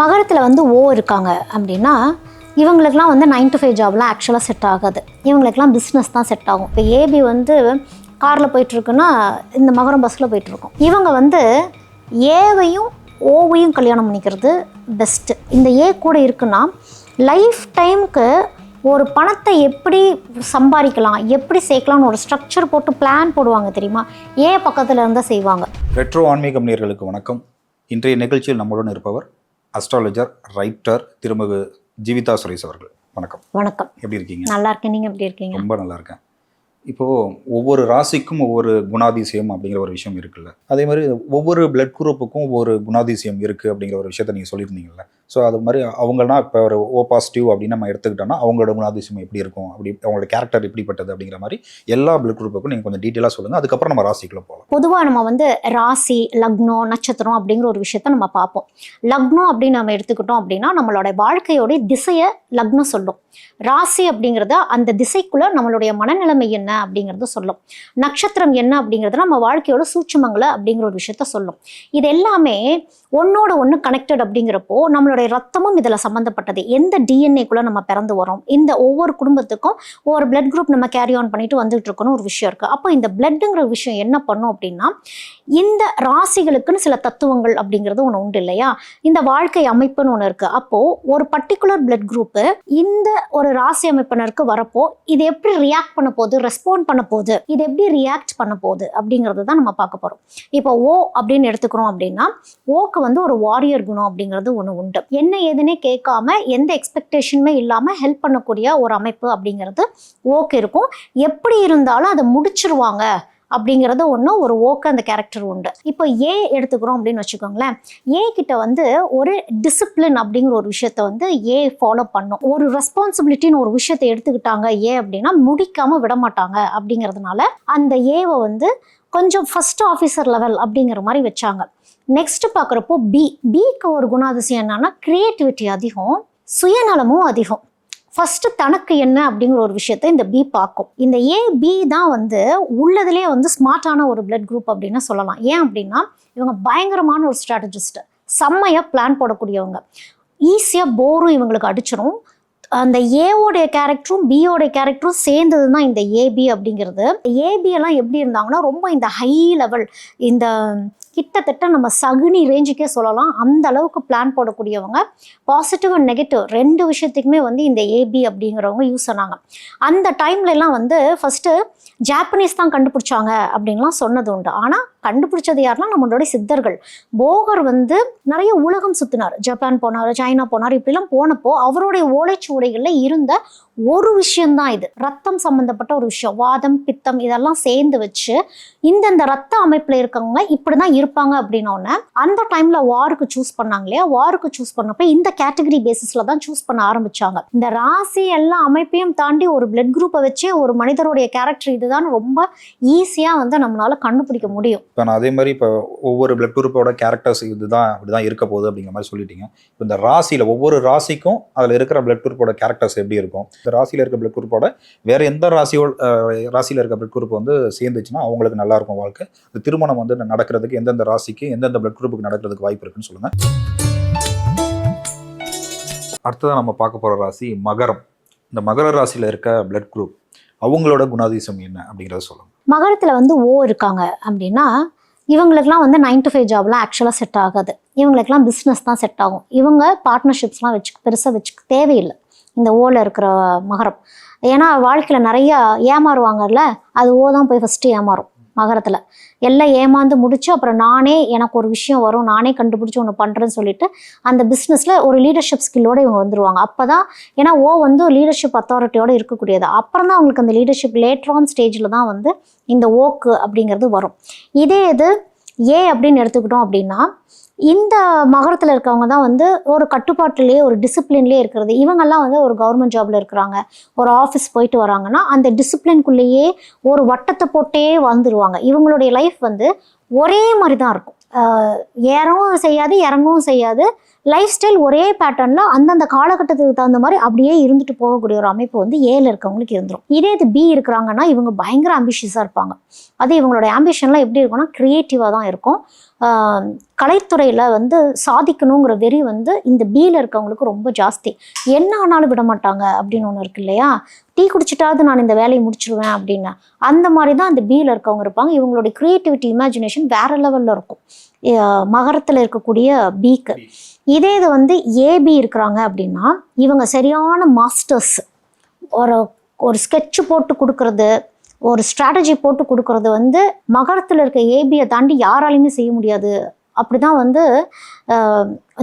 மகரத்தில் வந்து ஓ இருக்காங்க அப்படின்னா இவங்களுக்குலாம் வந்து நைன் டு ஃபைவ் ஜாப்லாம் ஆக்சுவலாக செட் ஆகாது. இவங்களுக்குலாம் பிஸ்னஸ் தான் செட் ஆகும். இப்போ ஏபி வந்து காரில் போயிட்டுருக்குன்னா இந்த மகரம் பஸ்ஸில் போயிட்டுருக்கோம். இவங்க வந்து ஏவையும் ஓவையும் கல்யாணம் பண்ணிக்கிறது பெஸ்ட்டு இந்த ஏ கூட இருக்குன்னா லைஃப் டைமுக்கு ஒரு பணத்தை எப்படி சம்பாதிக்கலாம் எப்படி சேர்க்கலாம்னு ஒரு ஸ்ட்ரக்சர் போட்டு பிளான் போடுவாங்க தெரியுமா? ஏ பக்கத்தில் இருந்தால் செய்வாங்க. ரெட்ரோ ஆன்மீகம் நேர்களுக்கு வணக்கம். இன்றைய நிகழ்ச்சியில் நம்மளுடன் இருப்பவர் அஸ்ட்ராலஜர் ரைட்டர் திருமகு ஜீவிதா சுரேஷ் அவர்கள். வணக்கம். வணக்கம். எப்படி இருக்கீங்க? நல்லா இருக்கேன். நீங்கள் எப்படி இருக்கீங்க? ரொம்ப நல்லா இருக்கேன். இப்போது ஒவ்வொரு ராசிக்கும் ஒவ்வொரு குணாதிசயம் அப்படிங்கிற ஒரு விஷயம் இருக்குல்ல. அதே மாதிரி ஒவ்வொரு பிளட் குரூப்புக்கும் ஒவ்வொரு குணாதிசயம் இருக்குது அப்படிங்கிற ஒரு விஷயத்த நீங்கள் சொல்லியிருந்தீங்கல்ல. ஸோ அது மாதிரி அவங்கன்னா இப்போ ஒரு ஓ பாசிட்டிவ் அப்படின்னு நம்ம எடுத்துக்கிட்டோம்னா அவங்களோட குணாதிசயம் எப்படி இருக்கும்? அப்படி அவங்களோட கேரக்டர் எப்படிப்பட்டது அப்படிங்கிற மாதிரி எல்லா பிளட் குரூப்புக்கும் நீங்கள் கொஞ்சம் டீட்டெயிலாக சொல்லுங்கள் அதுக்கப்புறம் நம்ம ராசிக்குள்ளே போகலாம் பொதுவாக நம்ம வந்து ராசி லக்னம் நட்சத்திரம் அப்படிங்கிற ஒரு விஷயத்த நம்ம பார்ப்போம். லக்னம் அப்படின்னு நம்ம எடுத்துக்கிட்டோம் அப்படின்னா நம்மளோட வாழ்க்கையோடைய திசையை லக்னம் சொல்லும். ராசி அப்படிங்கிறத அந்த திசைக்குள்ள நம்மளுடைய மனநிலைமை என்ன? அப்படிங்கிறத சொல்லும். நட்சத்திரம் என்ன அப்படிங்கிறது நம்ம வாழ்க்கையோட சூட்சுமங்களை அப்படிங்கிற ஒரு விஷயத்த சொல்லும். இது எல்லாமே ஒன்னோட ஒன்று கனெக்டட் அப்படிங்கிறப்போ நம்மளுடைய ரத்தமும் இதில் சம்மந்தப்பட்டது எந்த டிஎன்ஏக்குள்ளே நம்ம பிறந்து வரோம் இந்த ஒவ்வொரு குடும்பத்துக்கும் ஒரு பிளட் குரூப் நம்ம கேரி ஆன் பண்ணிட்டு வந்துட்டு இருக்கணும் ஒரு விஷயம் இருக்குது அப்போ இந்த பிளட்டுங்கிற விஷயம் என்ன பண்ணும் அப்படின்னா இந்த ராசிகளுக்குன்னு சில தத்துவங்கள் அப்படிங்கிறது ஒன்று உண்டு இல்லையா? இந்த வாழ்க்கை அமைப்புன்னு ஒன்று இருக்குது அப்போது ஒரு பர்டிகுலர் பிளட் குரூப்பு இந்த ஒரு ராசி அமைப்பினருக்கு வரப்போ இது எப்படி ரியாக்ட் பண்ண போகுது? ரெஸ்பாண்ட் பண்ண போகுது. இது எப்படி ரியாக்ட் பண்ண போகுது அப்படிங்கிறது தான் நம்ம பார்க்க போகிறோம் இப்போ ஓ அப்படின்னு எடுத்துக்கிறோம் அப்படின்னா ஓக்கு வந்து ஒரு வாரியர் குணம் அப்படிங்கிறது ஒன்று உண்டு. என்ன ஏதுன்னே கேட்காம எந்த எக்ஸ்பெக்டேஷனுமே இல்லாமல் ஹெல்ப் பண்ணக்கூடிய ஒரு அமைப்பு அப்படிங்கிறது ஓக்கு இருக்கும். எப்படி இருந்தாலும் அதை முடிச்சிருவாங்க. அப்படிங்கிறது ஒன்று ஒரு ஓக்க அந்த கேரக்டர் உண்டு. இப்போ ஏ எடுத்துக்கிறோம் அப்படின்னு வச்சுக்கோங்களேன். ஏ கிட்ட வந்து ஒரு டிசிப்ளின் அப்படிங்கிற ஒரு விஷயத்த வந்து ஏ ஃபாலோ பண்ணும். ஒரு ரெஸ்பான்சிபிலிட்டின்னு ஒரு விஷயத்தை எடுத்துக்கிட்டாங்க ஏ அப்படின்னா முடிக்காம விட மாட்டாங்க அப்படிங்கிறதுனால அந்த ஏவை வந்து கொஞ்சம் ஃபர்ஸ்ட் ஆஃபீஸர் லெவல் அப்படிங்கிற மாதிரி வச்சாங்க. நெக்ஸ்ட் பார்க்குறப்போ பி பிக்கு ஒரு குணாதிசயம் என்னன்னா கிரியேட்டிவிட்டி அதிகம் சுயநலமும் அதிகம். ஃபஸ்ட்டு தனக்கு என்ன அப்படிங்கிற ஒரு விஷயத்த இந்த பி பார்க்கும். இந்த ஏ பி தான் வந்து உள்ளதுலேயே வந்து ஸ்மார்ட்டான ஒரு பிளட் குரூப் அப்படின்னு சொல்லலாம். ஏன் அப்படின்னா இவங்க பயங்கரமான ஒரு ஸ்ட்ராட்டஜிஸ்ட்டு செம்மையாக பிளான் போடக்கூடியவங்க. ஈஸியாக போரும் இவங்களுக்கு அடிச்சிடும் அந்த ஏவோடைய கேரக்டரும் பியோடைய கேரக்டரும் சேர்ந்தது தான் இந்த ஏபி அப்படிங்கிறது. ஏபி எல்லாம் எப்படி இருந்தாங்கன்னா ரொம்ப இந்த ஹை லெவல் இந்த கிட்டத்தட்ட நம்ம சகுனி ரேஞ்சுக்கே சொல்லலாம். அந்த அளவுக்கு பிளான் போடக்கூடியவங்க. பாசிட்டிவ் அண்ட் நெகட்டிவ் ரெண்டு விஷயத்துக்குமே வந்து இந்த ஏபி அப்படிங்கிறவங்க யூஸ் பண்ணாங்க அந்த டைம்லலாம் வந்து ஃபஸ்ட்டு ஜாப்பனீஸ் தான் கண்டுபிடிச்சாங்க அப்படின்லாம் சொன்னது உண்டு. ஆனால் கண்டுபிடிச்சது யாருன்னா நம்மளுடைய சித்தர்கள். போகர் வந்து நிறைய உலகம் சுத்தினார். ஜப்பான் போனார் சைனா போனார் இப்படிலாம் போனப்போ அவருடைய ஓலைச்சுவடைகளில் இருந்த ஒரு விஷயம்தான் இது. ரத்தம் சம்மந்தப்பட்ட ஒரு விஷயம். வாதம் பித்தம் இதெல்லாம் சேர்ந்து வச்சு இந்தந்த ரத்த அமைப்பில் இருக்கவங்க இப்படி தான் இருப்பாங்க அப்படின்னோடனே அந்த டைம்ல வாருக்கு சூஸ் பண்ணாங்க இல்லையா? வாருக்கு சூஸ் பண்ணப்ப இந்த கேட்டகரி பேசிஸ்ல தான் சூஸ் பண்ண ஆரம்பிச்சாங்க. இந்த ராசி எல்லா அமைப்பையும் தாண்டி ஒரு பிளட் குரூப்பை வச்சு ஒரு மனிதருடைய கேரக்டர் இதுதான் ரொம்ப ஈஸியாக வந்து நம்மளால கண்டுபிடிக்க முடியும். இப்போ நான் அதே மாதிரி இப்போ ஒவ்வொரு பிளட் குரூப்போட கேரக்டர்ஸ் இதுதான் அப்படிதான் இருக்க போகுது அப்படிங்கிற மாதிரி சொல்லிட்டீங்க. இப்போ இந்த ராசியில் ஒவ்வொரு ராசிக்கும் அதில் இருக்கிற பிளட் குரூப்போட கேரக்டர்ஸ் எப்படி இருக்கும்? இந்த ராசியில் இருக்க பிளட் குரூப்போட வேற எந்த ராசியோ ராசியில் இருக்க பிளட் குரூப் வந்து சேர்ந்துச்சுன்னா அவங்களுக்கு நல்லா இருக்கும் வாழ்க்கை. இந்த திருமணம் வந்து நடக்கிறதுக்கு எந்த எந்தெந்த ராசிக்கு எந்தெந்த பிளட் குரூப்புக்கு நடக்கிறதுக்கு வாய்ப்பு இருக்குன்னு சொல்லுங்கள் அடுத்ததான் நம்ம பார்க்க போகிற ராசி மகரம். இந்த மகர ராசியில் இருக்க பிளட் குரூப் அவங்களோட குணாதிசம் என்ன அப்படிங்கிறத சொல்லுங்கள் மகரத்தில் வந்து ஓ இருக்காங்க அப்படின்னா இவங்களுக்குலாம் வந்து நைன் டு ஃபைவ் ஜாப்லாம் ஆக்சுவலாக செட் ஆகாது. இவங்களுக்குலாம் பிஸ்னஸ் தான் செட் ஆகும். இவங்க பார்ட்னர்ஷிப்ஸ்லாம் வச்சு பெருசாக வச்சுக்க தேவையில்லை. இந்த ஓவில் இருக்கிற மகரம். ஏன்னா வாழ்க்கையில் நிறையா ஏமாறுவாங்கல்ல அது ஓ தான் போய் ஃபஸ்ட்டு ஏமாறும். மகரத்தில். எல்லாம் ஏமாந்து முடிச்சு அப்புறம் நானே எனக்கு ஒரு விஷயம் வரும் நானே கண்டுபிடிச்சி ஒன்று பண்ணுறேன்னு சொல்லிட்டு அந்த பிஸ்னஸில் ஒரு லீடர்ஷிப் ஸ்கில்லோடு இவங்க வந்துருவாங்க. அப்போ தான் ஏன்னா ஓ வந்து லீடர்ஷிப் அத்தாரிட்டியோடு இருக்கக்கூடியது. அப்புறம் தான் அவங்களுக்கு அந்த லீடர்ஷிப் லேட்ரான் ஸ்டேஜில் தான் வந்து இந்த ஓக்கு அப்படிங்கிறது வரும். இதே இது ஏ அப்படின்னு எடுத்துக்கிட்டோம் அப்படின்னா இந்த மகரத்தில் இருக்கவங்க தான் வந்து ஒரு கட்டுப்பாட்டுலேயே ஒரு டிசிப்ளின்லேயே இருக்கிறது. இவங்கெல்லாம் வந்து ஒரு கவர்மெண்ட் ஜாப்ல இருக்கிறாங்க. ஒரு ஆஃபீஸ் போயிட்டு வராங்கன்னா அந்த டிசிப்ளின்குள்ளேயே ஒரு வட்டத்தை போட்டே வந்துடுவாங்க இவங்களுடைய லைஃப் வந்து ஒரே மாதிரி தான் இருக்கும். ஏறவும் செய்யாது இறங்கவும் செய்யாது. லைஃப் ஸ்டைல் ஒரே பேட்டர்னில் அந்தந்த காலகட்டத்துக்கு தகுந்த மாதிரி அப்படியே இருந்துட்டு போகக்கூடிய ஒரு அமைப்பு வந்து ஏல இருக்கவங்களுக்கு இருந்துடும் இதே இது பி இருக்கிறாங்கன்னா இவங்க பயங்கர ஆம்பிஷியஸாக இருப்பாங்க. அது இவங்களோட ஆம்பிஷன்லாம் எப்படி இருக்கும்னா க்ரியேட்டிவாக தான் இருக்கும். கலைத்துறையில் வந்து சாதிக்கணுங்கிற வெறி வந்து இந்த பியில் இருக்கவங்களுக்கு ரொம்ப ஜாஸ்தி. என்ன ஆனாலும் விட மாட்டாங்க அப்படின்னு ஒன்று இருக்கு இல்லையா? டீ குடிச்சிட்டாவது நான் இந்த வேலையை முடிச்சிருவேன் அப்படின்னு. அந்த மாதிரி தான் அந்த பியில் இருக்கவங்க இருப்பாங்க. இவங்களுடைய க்ரியேட்டிவிட்டி இமேஜினேஷன் வேற லெவலில் இருக்கும். மகரத்தில் இருக்கக்கூடிய பிக்கு இதே இது வந்து ஏபி இருக்கிறாங்க அப்படின்னா இவங்க சரியான மாஸ்டர்ஸ் ஒரு ஒரு sketch போட்டு கொடுக்கறது ஒரு ஸ்ட்ராட்டஜி போட்டு கொடுக்கறது வந்து மகரத்தில் இருக்க ஏபியை தாண்டி யாராலையுமே செய்ய முடியாது. அப்படிதான் வந்து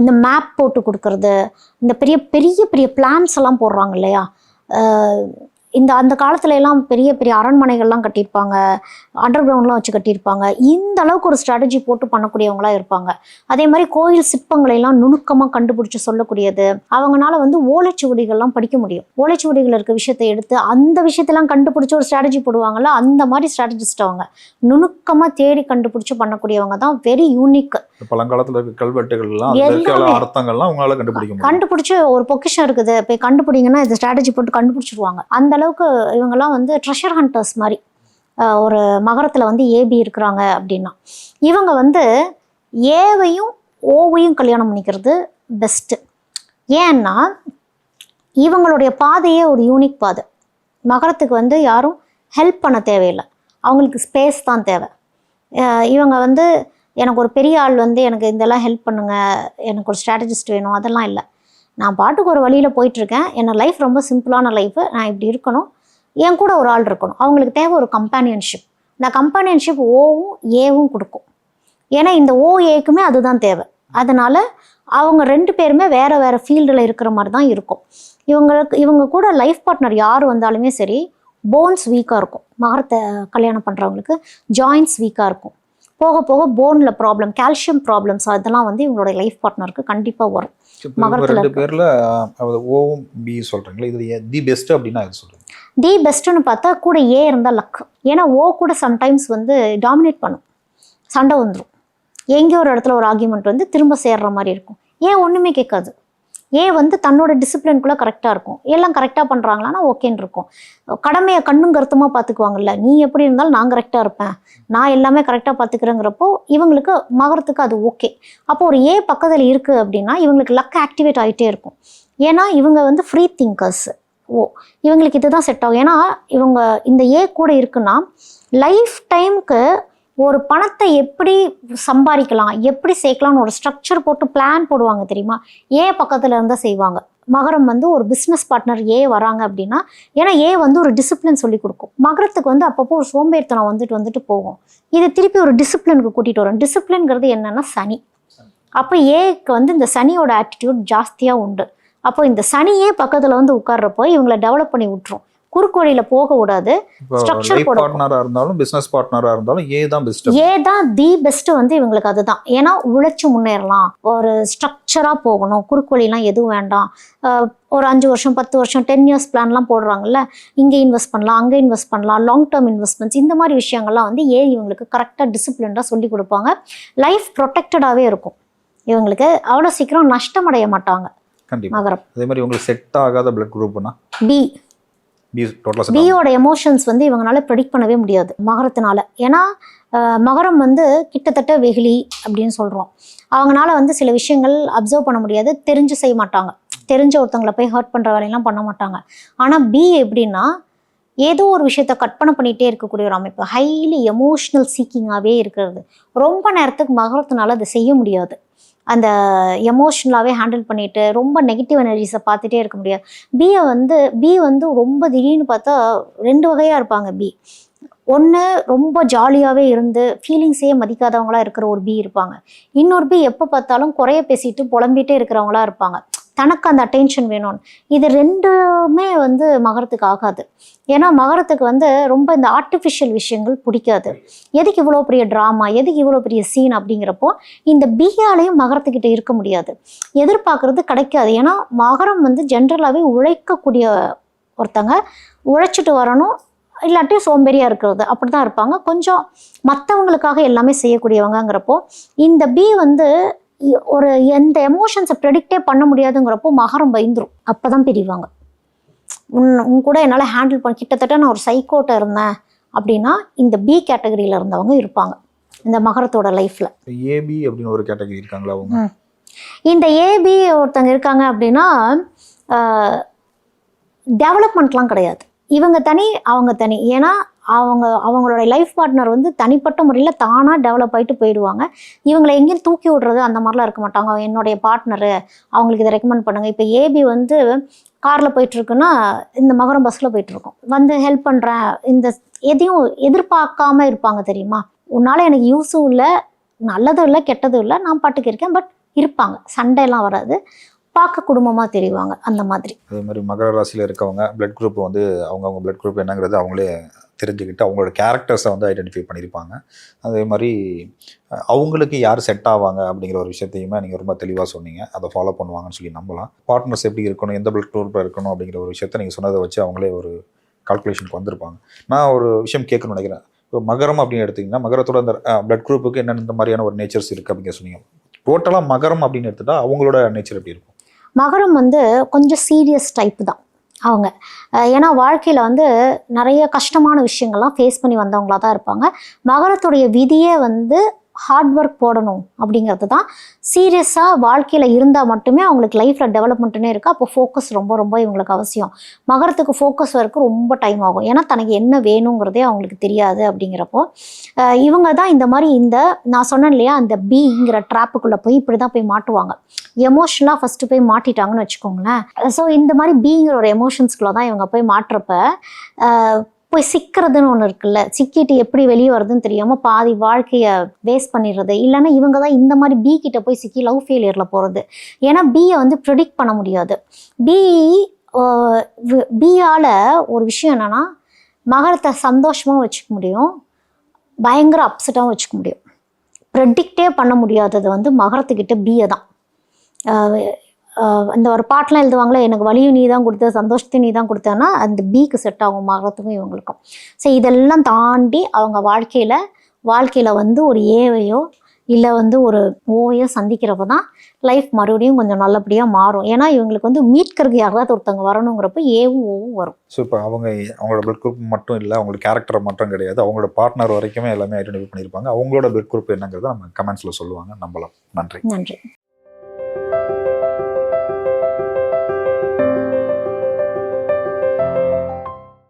இந்த மேப் போட்டு கொடுக்கறது. இந்த பெரிய பெரிய பெரிய பிளான்ஸ் எல்லாம் போடுறாங்க இல்லையா? இந்த அந்த காலத்துல எல்லாம் பெரிய பெரிய அரண்மனைகள்லாம் கட்டியிருப்பாங்க. அண்டர் கிரவுண்ட்லாம் வச்சு கட்டியிருப்பாங்க. இந்த அளவுக்கு ஒரு ஸ்ட்ராட்டஜி போட்டு பண்ணக்கூடியவங்களா இருப்பாங்க. அதே மாதிரி கோயில் சிற்பங்களை எல்லாம் நுணுக்கமாக கண்டுபிடிச்சு சொல்லக்கூடியது. அவங்கனால வந்து ஓலைச்சுவடிகள்லாம் படிக்க முடியும். ஓலைச்சுவடிகள் இருக்க விஷயத்தை எடுத்து அந்த விஷயத்தெல்லாம் கண்டுபிடிச்சு ஒரு ஸ்ட்ராட்டஜி போடுவாங்கல்ல அந்த மாதிரி ஸ்ட்ராட்டஜிஸ்ட் அவங்க. நுணுக்கமாக தேடி கண்டுபிடிச்சு பண்ணக்கூடியவங்க தான் வெரி யூனிக் பழங்காலத்துல இருக்க கல்வெட்டுகள்லாம். அர்த்தங்கள்லாம் கண்டுபிடிக்க முடியும். கண்டுபிடிச்சு ஒரு பொக்கிஷம் இருக்குது. போய் கண்டுபிடிங்கன்னா இந்த ஸ்ட்ராட்டஜி போட்டு கண்டுபிடிச்சிருவாங்க. அந்த அளவுக்கு இவங்கெல்லாம் வந்து ட்ரெஷர் ஹண்டர்ஸ் மாதிரி ஒரு மகரத்தில் வந்து ஏபி இருக்கிறாங்க அப்படின்னா இவங்க வந்து ஏவையும் ஓவையும் கல்யாணம் பண்ணிக்கிறது பெஸ்ட்டு ஏன்னா இவங்களுடைய பாதையே ஒரு யூனிக் பாதை. மகரத்துக்கு வந்து யாரும் ஹெல்ப் பண்ண தேவையில்லை. அவங்களுக்கு ஸ்பேஸ் தான் தேவை. இவங்க வந்து எனக்கு ஒரு பெரிய ஆள் வந்து எனக்கு இதெல்லாம் ஹெல்ப் பண்ணுங்க எனக்கு ஒரு ஸ்ட்ராட்டஜிஸ்ட் வேணும் அதெல்லாம் இல்லை. நான் பாட்டுக்கு ஒரு வழியில் போயிட்டுருக்கேன். என்ன லைஃப் ரொம்ப சிம்பிளான லைஃபு நான் இப்படி இருக்கணும். என் கூட ஒரு ஆள் இருக்கணும். அவங்களுக்கு தேவை ஒரு கம்பானியன்ஷிப் இந்த கம்பானியன்ஷிப் ஓவும் ஏவும் கொடுக்கும். ஏன்னா இந்த ஓ ஏக்குமே அதுதான் தேவை. அதனால் அவங்க ரெண்டு பேருமே வேறு வேறு ஃபீல்டில் இருக்கிற மாதிரி தான் இருக்கும். இவங்களுக்கு இவங்க கூட லைஃப் பார்ட்னர் யார் வந்தாலுமே சரி போன்ஸ் வீக்காக இருக்கும். மகரத்தை கல்யாணம் பண்ணுறவங்களுக்கு ஜாயின்ஸ் வீக்காக இருக்கும். போக போக போனில் ப்ராப்ளம் கால்சியம் ப்ராப்ளம்ஸ் அதெல்லாம் வந்து இவங்களோட லைஃப் பார்ட்னருக்கு கண்டிப்பாக வரும். ரெண்டு. பேர்ல ஓவும் பி சொல்றீங்களா இது தி பெஸ்ட் அப்படின்னா இது சொல்றீங்க? தி பெஸ்ட்டுன்னு பார்த்தா கூட ஏ இருந்தால் லக். ஏன்னா ஓ கூட சம்டைம்ஸ் வந்து டாமினேட் பண்ணும். சண்டை வந்துடும் எங்கேயோ ஒரு இடத்துல ஒரு ஆர்கியூமெண்ட் வந்து திரும்ப சேர்ற மாதிரி இருக்கும். ஏன் ஒன்றுமே கேட்காது. ஏ வந்து தன்னோட டிசிப்ளின்குள்ளே கரெக்டாக இருக்கும்? எல்லாம் கரெக்டாக பண்ணுறாங்களான்னா ஓகேன்னு இருக்கும். கடமையை கண்ணும் கருத்துமாக பார்த்துக்குவாங்கல்ல நீ எப்படி இருந்தாலும் நான் கரெக்டாக இருப்பேன். நான் எல்லாமே கரெக்டாக பார்த்துக்கிறேங்கிறப்போ இவங்களுக்கு மகரத்துக்கு அது ஓகே அப்போ ஒரு ஏ பக்கத்தில் இருக்குது அப்படின்னா இவங்களுக்கு லக் ஆக்டிவேட் ஆகிட்டே இருக்கும். ஏன்னா இவங்க வந்து ஃப்ரீ திங்கர்ஸ் ஓ இவங்களுக்கு இதுதான் செட் ஆகும். ஏன்னா இவங்க இந்த ஏ கூட இருக்குன்னா லைஃப் டைம்க்கு ஒரு பணத்தை எப்படி சம்பாதிக்கலாம் எப்படி சேர்க்கலாம்னு ஒரு ஸ்ட்ரக்சர் போட்டு பிளான் போடுவாங்க தெரியுமா? ஏ பக்கத்தில் இருந்தால் செய்வாங்க. மகரம் வந்து ஒரு பிஸ்னஸ் பார்ட்னர் ஏ வராங்க அப்படின்னா ஏன்னா ஏ வந்து ஒரு டிசிப்ளின் சொல்லி கொடுக்கும். மகரத்துக்கு வந்து அப்பப்போ ஒரு சோம்பேறித்தனம் வந்துட்டு வந்துட்டு போகும். இது திருப்பி ஒரு டிசிப்ளினுக்கு கூட்டிகிட்டு வரும். டிசிப்ளின்ங்கிறது என்னன்னா சனி. அப்போ ஏக்கு வந்து இந்த சனியோட ஆட்டிடியூட் ஜாஸ்தியாக உண்டு. அப்போ இந்த சனியே பக்கத்தில் வந்து உட்கார்றப்போ இவங்களை டெவலப் பண்ணி விட்டுரும். குறுக்கு வழியில் போக லைஃப் போட- பார்ட்னரா இருந்தாலும் பிசினஸ் பார்ட்னரா இருந்தாலும் ஏ தான் பெஸ்ட் ஏ தான் தி பெஸ்ட் வந்து இவங்களுக்கு அதுதான். ஏன்னா உழைச்சு முன்னேறலாம். ஒரு ஸ்ட்ரக்சராக போகணும். குறுக்கு வழிலாம் எதுவும் வேண்டாம். ஒரு அஞ்சு வருஷம் பத்து வருஷம் டென் இயர்ஸ் பிளான்லாம் போடுறாங்கல்ல இங்கே இன்வெஸ்ட் பண்ணலாம் அங்கே இன்வெஸ்ட் பண்ணலாம் லாங் டேர்ம் இன்வெஸ்ட்மெண்ட்ஸ் இந்த மாதிரி விஷயங்கள்லாம் வந்து ஏ இவங்களுக்கு கரெக்டாக டிசிப்ளின்டாக சொல்லி கொடுப்பாங்க. லைஃப் ப்ரொடெக்டடாகவே இருக்கும். இவங்களுக்கு அவ்வளோ சீக்கிரம் நஷ்டமடைய மாட்டாங்க. கண்டிப்பா. மகரம் அதே மாதிரி உங்களுக்கு செட் ஆகாத பிளட் குரூப்னா பி பியோட எமோஷன்ஸ் வந்து இவங்களால ப்ரெடிக்ட் பண்ணவே முடியாது மகரத்தினால. ஏன்னா மகரம் வந்து கிட்டத்தட்ட வெகுளி அப்படின்னு சொல்கிறோம் அவங்களால வந்து சில விஷயங்கள் அப்சர்வ் பண்ண முடியாது தெரிஞ்சு செய்ய மாட்டாங்க. தெரிஞ்ச ஒருத்தவங்களை போய் ஹர்ட் பண்ணுற வேலையெல்லாம் பண்ண மாட்டாங்க. ஆனால் பி எப்படின்னா ஏதோ ஒரு விஷயத்த கற்பனை பண்ணிகிட்டே இருக்கக்கூடிய ஒரு அமைப்பு. ஹைலி எமோஷ்னல் சீக்கிங்காகவே இருக்கிறது. ரொம்ப நேரத்துக்கு மகரத்தினால அதை செய்ய முடியாது. அந்த எமோஷ்னலாகவே ஹேண்டில் பண்ணிட்டு ரொம்ப நெகட்டிவ் எனர்ஜிஸை பார்த்துட்டே இருக்க முடியாது. பியை வந்து பி வந்து ரொம்ப திடீர்னு பார்த்தா ரெண்டு வகையாக இருப்பாங்க பி ஒன்று ரொம்ப ஜாலியாகவே இருந்து ஃபீலிங்ஸே மதிக்காதவங்களா இருக்கிற ஒரு பி இருப்பாங்க. இன்னொரு பி எப்போ பார்த்தாலும் குறைய பேசிட்டு புலம்பிகிட்டே இருக்கிறவங்களா இருப்பாங்க. தனக்கு அந்த அட்டென்ஷன் வேணும்னு இது ரெண்டுமே வந்து மகரத்துக்கு ஆகாது. ஏன்னா மகரத்துக்கு வந்து ரொம்ப இந்த ஆர்டிஃபிஷியல் விஷயங்கள் பிடிக்காது. எதுக்கு இவ்வளோ பெரிய ட்ராமா எதுக்கு இவ்வளோ பெரிய சீன் அப்படிங்கிறப்போ இந்த பிஹாலையும் மகரத்துக்கிட்ட இருக்க முடியாது. எதிர்பார்க்கறது கிடைக்காது. ஏன்னா மகரம் வந்து ஜென்ரலாகவே உழைக்கக்கூடிய ஒருத்தங்க. உழைச்சிட்டு வரணும். இல்லாட்டி சோம்பேறியாக இருக்கிறது. அப்படி தான் இருப்பாங்க. கொஞ்சம் மற்றவங்களுக்காக எல்லாமே செய்யக்கூடியவங்கங்கிறப்போ இந்த பி வந்து ஒரு எந்த எமோஷன்ஸை ப்ரெடிக்டே பண்ண முடியாதுங்கிறப்போ மகரம் பயந்துரும். அப்போ தான் பிரிவாங்க. உன் உன் கூட என்னால் ஹேண்டில் பண்ண கிட்டத்தட்ட நான் ஒரு சைக்கோட்ட இருந்தேன் அப்படின்னா இந்த பி கேட்டகரியில் இருந்தவங்க இருப்பாங்க. இந்த மகரத்தோட லைஃப்பில் ஏபி அப்படின்னு ஒரு கேட்டகரி இருக்காங்களா அவங்க. இந்த ஏபி ஒருத்தங்க இருக்காங்க அப்படின்னா டெவலப்மெண்ட்லாம் கிடையாது. இவங்க தனி அவங்க தனி. ஏன்னா அவங்க அவங்களோட லைஃப் பார்ட்னர் வந்து தனிப்பட்ட முறையில் தானாக டெவலப் ஆகிட்டு போயிடுவாங்க. இவங்களை எங்கேயும் தூக்கி விடுறது அந்த மாதிரிலாம் இருக்க மாட்டாங்க. என்னுடைய பார்ட்னரு அவங்களுக்கு இதை ரெக்கமெண்ட் பண்ணுங்கள் இப்போ ஏபி வந்து காரில் போயிட்டுருக்குன்னா இந்த மகரம் பஸ்ஸில் போயிட்டுருக்கோம் வந்து ஹெல்ப் பண்ணுறேன் இந்த எதையும் எதிர்பார்க்காம இருப்பாங்க தெரியுமா? உன்னால் எனக்கு யூஸும் இல்லை நல்லதும் இல்லை கெட்டதும் இல்லை நான் பாட்டுக்கு இருக்கேன். பட் இருப்பாங்க. சண்டையெல்லாம் வராது. பார்க்க குடும்பமாக தெரிவாங்க. அந்த மாதிரி. அதே மாதிரி மகர ராசியில் இருக்கவங்க பிளட் குரூப் வந்து அவங்கவுங்க பிளட் குரூப் என்னங்கிறது அவங்களே தெரிஞ்சுக்கிட்டு அவங்களோட கேரக்டர்ஸை வந்து ஐடென்டிஃபை பண்ணியிருப்பாங்க. அதே மாதிரி அவங்களுக்கு யார் செட் ஆவாங்க அப்படிங்கிற ஒரு விஷயத்தையுமே நீங்கள் ரொம்ப தெளிவாக சொன்னீங்க. அதை ஃபாலோ பண்ணுவாங்கன்னு சொல்லி நம்பலாம். பார்ட்னர்ஸ் எப்படி இருக்கணும் எந்த பிளட் குரூப்பில் இருக்கணும் அப்படிங்கிற ஒரு விஷயத்த நீங்கள் சொன்னதை வச்சு அவங்களே ஒரு கால்குலேஷனுக்கு வந்திருப்பாங்க. நான் ஒரு விஷயம் கேட்கணும்னு நினைக்கிறேன். இப்போ மகரம் அப்படின்னு எடுத்தீங்கன்னா மகரத்தோட அந்த பிளட் குரூப்புக்கு என்னென்ன இந்த மாதிரியான ஒரு நேச்சர்ஸ் இருக்குது அப்படிங்கிற சொன்னீங்க. டோட்டலாக மகரம் அப்படின்னு எடுத்துட்டா அவங்களோட நேச்சர் எப்படி இருக்கும்? மகரம் வந்து கொஞ்சம் சீரியஸ் டைப் தான். அவங்க. ஏன்னா வாழ்க்கையில் வந்து நிறைய கஷ்டமான விஷயங்கள்லாம் ஃபேஸ் பண்ணி வந்தவங்களா தான் இருப்பாங்க. மகரத்துடைய விதியே வந்து ஹார்ட் ஒர்க் போடணும் அப்படிங்கிறது தான். சீரியஸாக வாழ்க்கையில் இருந்தால் மட்டுமே அவங்களுக்கு லைஃப்பில் டெவலப்மெண்ட்டுனே இருக்குது அப்போ ஃபோக்கஸ் ரொம்ப ரொம்ப இவங்களுக்கு அவசியம். மகரத்துக்கு ஃபோக்கஸ் வரக்கு ரொம்ப டைம் ஆகும். ஏன்னா தனக்கு என்ன வேணுங்கிறதே அவங்களுக்கு தெரியாது அப்படிங்கிறப்போ இவங்க தான் இந்த மாதிரி இந்த நான் சொன்னேன் இல்லையா அந்த பிங்கிற ட்ராப்புக்குள்ளே போய் இப்படி தான் போய் மாட்டுவாங்க. எமோஷனலாக ஃபஸ்ட்டு போய் மாட்டிட்டாங்கன்னு வச்சுக்கோங்களேன். ஸோ இந்த மாதிரி பீங்கிற ஒரு எமோஷன்ஸ்குள்ளே தான் இவங்க போய் மாட்டுறப்ப போய் சிக்கிறதுன்னு ஒன்று இருக்குல்ல? சிக்கிட்டு எப்படி வெளியே வருதுன்னு தெரியாமல் பாதி வாழ்க்கையை வேஸ்ட் பண்ணிடுறது. இல்லைன்னா இவங்க தான் இந்த மாதிரி பி கிட்ட போய் சிக்கி லவ் ஃபெயிலியரில் போகிறது ஏன்னா பியை வந்து ப்ரிடிக்ட் பண்ண முடியாது. பி பியால் ஒரு விஷயம் என்னென்னா மகரத்தை சந்தோஷமாக வச்சுக்க முடியும். பயங்கர அப்செட்டாகவும் வச்சுக்க முடியும். ப்ரெடிக்டே பண்ண முடியாதது வந்து மகரத்துக்கிட்ட பியை தான். இந்த ஒரு பாட்டெலாம் எழுதுவாங்களே எனக்கு வலியும் நீ தான் கொடுத்த சந்தோஷத்தையும் நீ தான் கொடுத்தேன்னா அந்த பிக்கு செட் ஆகும் மகரத்துக்கும் இவங்களுக்கும். ஸோ இதெல்லாம் தாண்டி அவங்க வாழ்க்கையில் வாழ்க்கையில் வந்து ஒரு ஏவையோ இல்லை வந்து ஒரு ஓவையோ சந்திக்கிறப்ப தான் லைஃப் மறுபடியும் கொஞ்சம் நல்லபடியாக மாறும். ஏன்னா இவங்களுக்கு வந்து மீட்கிறதுக்கு யாராவது ஒருத்தவங்க வரணுங்கிறப்ப ஏவும் ஓவும் வரும். ஸோ இப்போ அவங்க அவங்களோட பிளட் குரூப் மட்டும் இல்லை அவங்களோட கேரக்டர் மட்டும் கிடையாது. அவங்களோட பார்ட்னர் வரைக்குமே எல்லாமே ஐடென்டிஃபை பண்ணியிருப்பாங்க. அவங்களோட பிளட் குரூப் என்னங்கிறத நம்ம கமெண்ட்ஸில் சொல்லுவாங்க. நம்பலாம். நன்றி. நன்றி.